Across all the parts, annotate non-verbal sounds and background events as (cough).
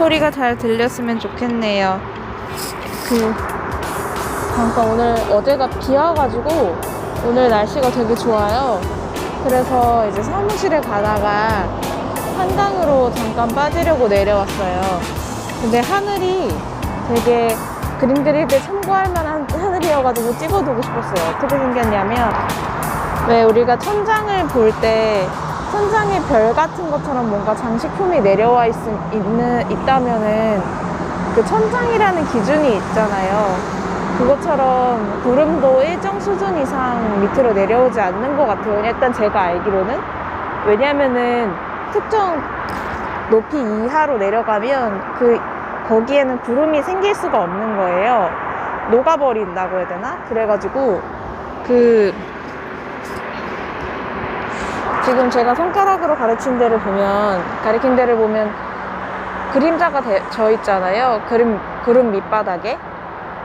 소리가 잘 들렸으면 좋겠네요. 그 잠깐 오늘 어제가 비 와가지고 오늘 날씨가 되게 좋아요. 그래서 이제 사무실에 가다가 한강으로 잠깐 빠지려고 내려왔어요. 근데 하늘이 되게 그림 그릴 때 참고할 만한 (laughs) 하늘이어가지고 찍어두고 싶었어요. 어떻게 생겼냐면 왜 우리가 천장을 볼때 천장에 별 같은 것처럼 뭔가 장식품이 내려와 있, 있는, 있다면은 그 천장이라는 기준이 있잖아요. 그것처럼 구름도 일정 수준 이상 밑으로 내려오지 않는 것 같아요. 일단 제가 알기로는. 왜냐면은 특정 높이 이하로 내려가면 그 거기에는 구름이 생길 수가 없는 거예요. 녹아버린다고 해야 되나? 그래가지고 그 지금 제가 손가락으로 가르친 데를 보면 가리킨 데를 보면 그림자가 되- 져 있잖아요. 그림 구름 밑바닥에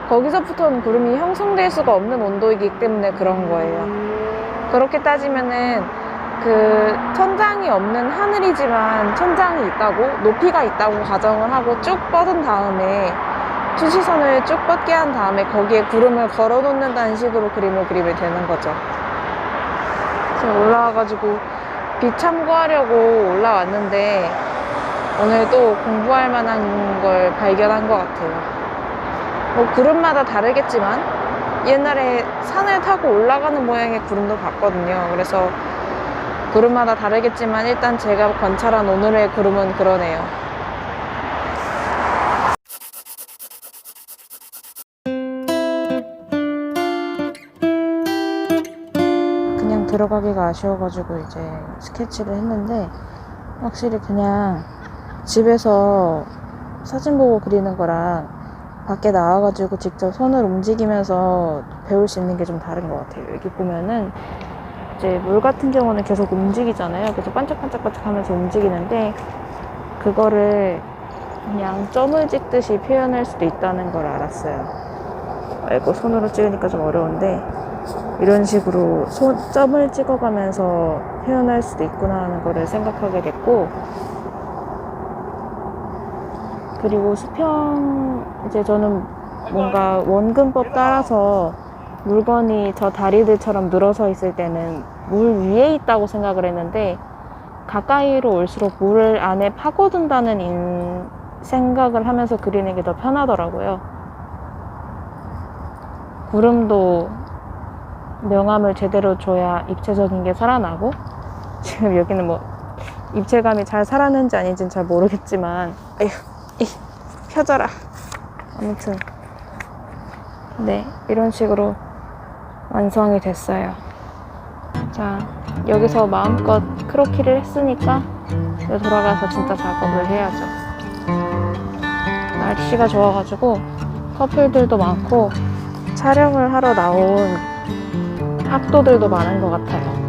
거기서부터는 구름이 형성될 수가 없는 온도이기 때문에 그런 거예요. 그렇게 따지면은 그 천장이 없는 하늘이지만 천장이 있다고 높이가 있다고 가정을 하고 쭉 뻗은 다음에 투시선을 쭉 뻗게 한 다음에 거기에 구름을 걸어 놓는다는 식으로 그림을 그리면 되는 거죠. 지금 올라와가지고 빛 참고하려고 올라왔는데 오늘도 공부할 만한 걸 발견한 것 같아요. 뭐 구름마다 다르겠지만 옛날에 산을 타고 올라가는 모양의 구름도 봤거든요. 그래서 구름마다 다르겠지만 일단 제가 관찰한 오늘의 구름은 그러네요. 들어가기가 아쉬워가지고 이제 스케치를 했는데 확실히 그냥 집에서 사진 보고 그리는 거랑 밖에 나와가지고 직접 손을 움직이면서 배울 수 있는 게 좀 다른 것 같아요. 여기 보면은 이제 물 같은 경우는 계속 움직이잖아요. 그래서 반짝반짝반짝 하면서 움직이는데 그거를 그냥 점을 찍듯이 표현할 수도 있다는 걸 알았어요. 아이고 손으로 찍으니까 좀 어려운데 이런 식으로 손, 점을 찍어가면서 표현할 수도 있구나 하는 거를 생각하게 됐고 그리고 수평 이제 저는 뭔가 원근법 따라서 물건이 저 다리들처럼 늘어서 있을 때는 물 위에 있다고 생각을 했는데 가까이로 올수록 물 안에 파고든다는 인- 생각을 하면서 그리는 게 더 편하더라고요. 구름도 명암을 제대로 줘야 입체적인 게 살아나고 (laughs) 지금 여기는 뭐 입체감이 잘 살았는지 아닌지는 잘 모르겠지만 에휴 이 펴져라. 아무튼 네 이런 식으로 완성이 됐어요. 자 여기서 마음껏 크로키를 했으니까 돌아가서 진짜 작업을 해야죠. 날씨가 좋아가지고 커플들도 많고 촬영을 하러 나온 학도들도 많은 것 같아요